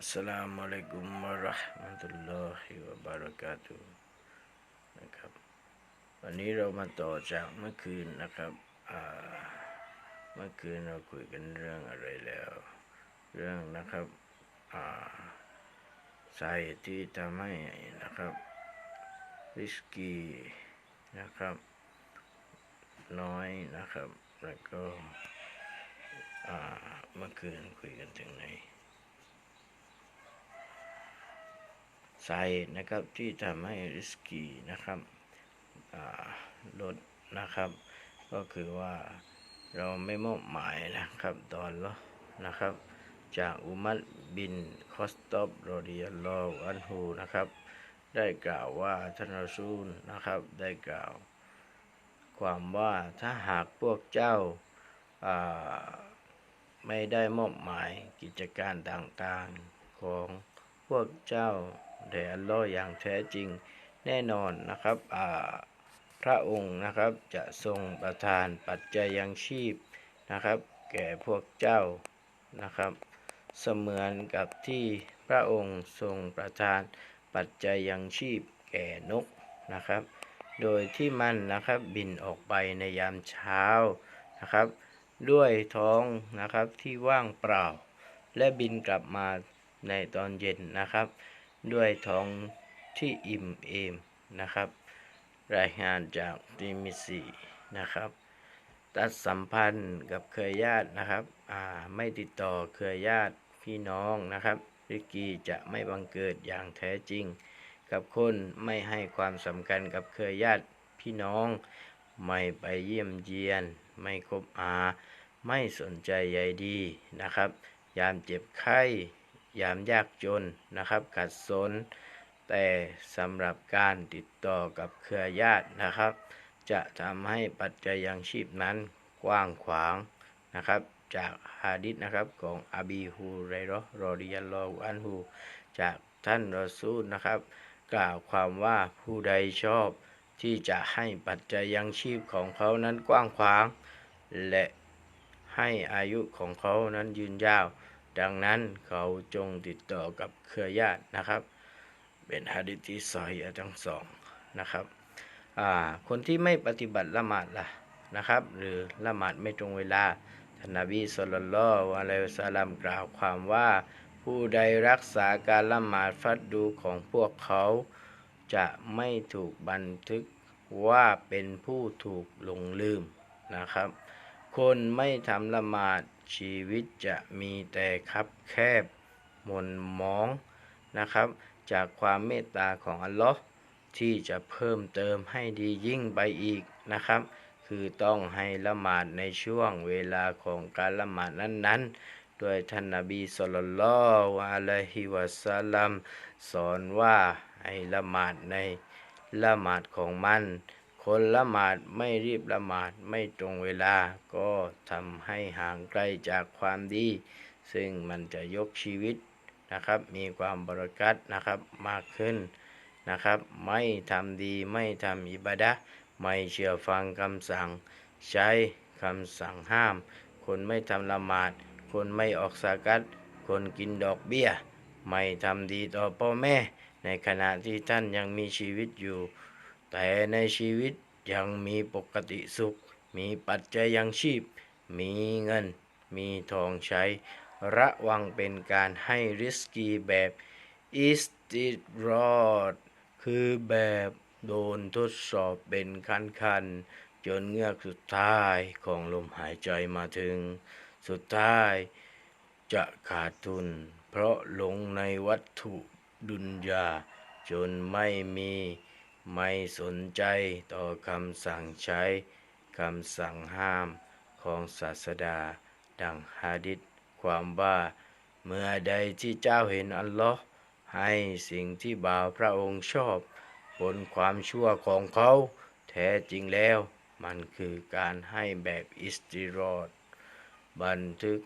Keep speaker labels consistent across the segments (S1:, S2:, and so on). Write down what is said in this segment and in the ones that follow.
S1: อัสสลามุอะลัยกุมวะเราะห์มะตุลลอฮิวะบะเราะกาตุฮ์นะครับวันนี้เรามาต่อจากเมื่อคืนนะครับเมื่อคืนเราคุยกันเรื่องอะไรแล้ว เรื่องนะครับาสาเหตุที่ทำให้นะครับริสกีนะครับ น้อยนะครับ แล้วก็เมื่อคืนคุยกันถึงไหน สาเหตุนะครับที่ทำให้ริสกีนะครับลดนะครับ ก็คือว่าเราไม่มอบหมายนะครับตอนละนะครับ จากอุมัรบินคอสตอบรดิยัลลออันฮูนะครับ ได้กล่าวว่าท่านรอซูลนะครับได้กล่าว ความว่าถ้าหากพวกเจ้าาไม่ได้มอบหมายกิจการต่างๆของพวกเจ้า แด่อัลลอฮ์อย่างแท้จริงแน่นอนนะครับพระองค์นะครับจะทรงประทานปัจจัยยังชีพนะครับ แก่พวกเจ้านะครับ เสมือนกับที่พระองค์ทรงประทานปัจจัยยังชีพแก่นกนะครับ โดยที่มันนะครับบินออกไปในยามเช้านะครับ ด้วยท้องนะครับที่ว่างเปล่า และบินกลับมาในตอนเย็นนะครับ ด้วยท้องที่อิ่มเอมนะครับ รายงานจากติมิซีนะครับ ตัดสัมพันธ์กับเครือญาตินะครับไม่ติดต่อเครือญาติพี่น้องนะครับริกีจะไม่บังเกิดอย่างแท้จริง กับคนไม่ให้ความสำคัญกับเครือญาติพี่น้อง ไม่ไปเยี่ยมเยียน ไม่คบหาไม่สนใจใยดีนะครับ ยามเจ็บไข้ ยามยากจนนะครับขัดสน แต่สำหรับการติดต่อกับเครือญาตินะครับ จะทำให้ปัจจัยยังชีพนั้นกว้างขวางนะครับจากฮะดิษนะครับของอบีฮูไรรอห์รอดิยัลลอฮุอันฮูจากท่านรอซูลนะครับ กล่าวความว่าผู้ใดชอบที่จะให้ปัจจัยยังชีพของเขานั้นกว้างขวาง และให้อายุของเขานั้นยืนยาว ดังนั้นเขาจงติดต่อกับเครือญาตินะครับ เป็นฮะดิษที่ซอฮีทั้งสองนะครับคนที่ไม่ปฏิบัติละหมาดล่ะนะครับ หรือละหมาดไม่ตรงเวลาท่านนบีสุลต่านละอะลัยฮิวะสัลลัมกล่าวความว่า ผู้ใดรักษาการละหมาดฟัดดูของพวกเขา จะไม่ถูกบันทึกว่าเป็นผู้ถูกหลงลืมนะครับ คนไม่ทำละหมาด ชีวิตจะมีแต่คับแคบหม่นมองนะครับ จากความเมตตาของอัลลอฮ์ที่จะเพิ่มเติมให้ดียิ่งไปอีกนะครับ คือต้องให้ละหมาดในช่วงเวลาของการละหมาดนั้นๆ โดยท่านนบีสุลต่านละอะลัยฮิวะสัลลัมสอนว่าให้ละหมาดในละหมาดของมัน คนละหมาดไม่รีบละหมาดไม่ตรงเวลา ก็ทำให้ห่างไกลจากความดี ซึ่งมันจะยกชีวิตนะครับ มีความบริกัตนะครับมากขึ้นนะครับ ไม่ทำดีไม่ทำอิบาดะไม่เชื่อฟังคำสั่ง ใช้คำสั่งห้าม คนไม่ทำละหมาด คนไม่ออกสากัด คนกินดอกเบี้ย ไม่ทำดีต่อพ่อแม่ ในขณะที่ท่านยังมีชีวิตอยู่ แต่ในชีวิตยังมีปกติสุข มีปัจจัยยังชีพ มีเงิน มีทองใช้ ระวังเป็นการให้ริสกีแบบอิสติรอดคือแบบโดนทดสอบเป็นขั้นๆ จนเงือกสุดท้ายของลมหายใจมาถึง สุดท้ายจะขาดทุน เพราะหลงในวัตถุดุนยาจนไม่มี ไม่สนใจต่อคำสั่งใช้คำสั่งห้ามของศาสดา ดังฮะดิษความว่า เมื่อใดที่เจ้าเห็นอัลลอฮ์ให้สิ่งที่บ่าวพระองค์ชอบบนความชั่วของเขา แท้จริงแล้ว มันคือการให้แบบอิสติรอด บันทึก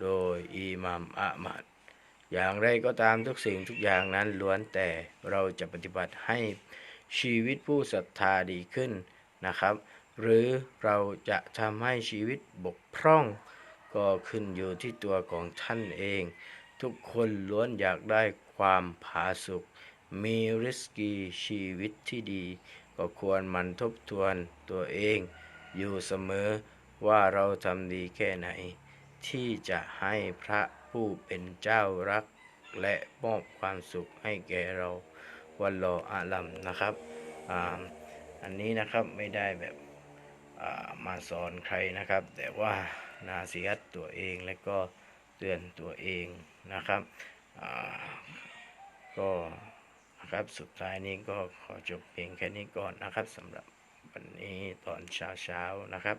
S1: โดยอิหมัมอะมัด อย่างไรก็ตามทุกสิ่งทุกอย่างนั้นล้วนแต่เราจะปฏิบัติให้ชีวิตผู้ศรัทธาดีขึ้นนะครับ หรือเราจะทำให้ชีวิตบกพร่อง ก็ขึ้นอยู่ที่ตัวของท่านเอง ทุกคนล้วนอยากได้ความผาสุกมีริสกีชีวิตที่ดี ก็ควรมันทบทวนตัวเอง อยู่เสมอว่าเราทำดีแค่ไหน ที่จะให้พระ ผู้เป็นเจ้ารักและมอบความสุขให้แก่เราวันรออาลัมนะครับอาอันนี้นะครับไม่ได้แบบอ่ามาสอนใครนะครับ แต่ว่านาซีฮัตตัวเองและก็เตือนตัวเองนะครับอ่าก็นะครับสุดท้ายนี้ก็ขอจบเพียงแค่นี้ก่อนนะครับสำหรับวันนี้ตอนเช้าเช้าๆนะครับ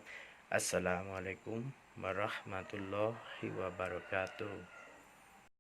S1: อัสสลามุอะลัยกุม วะ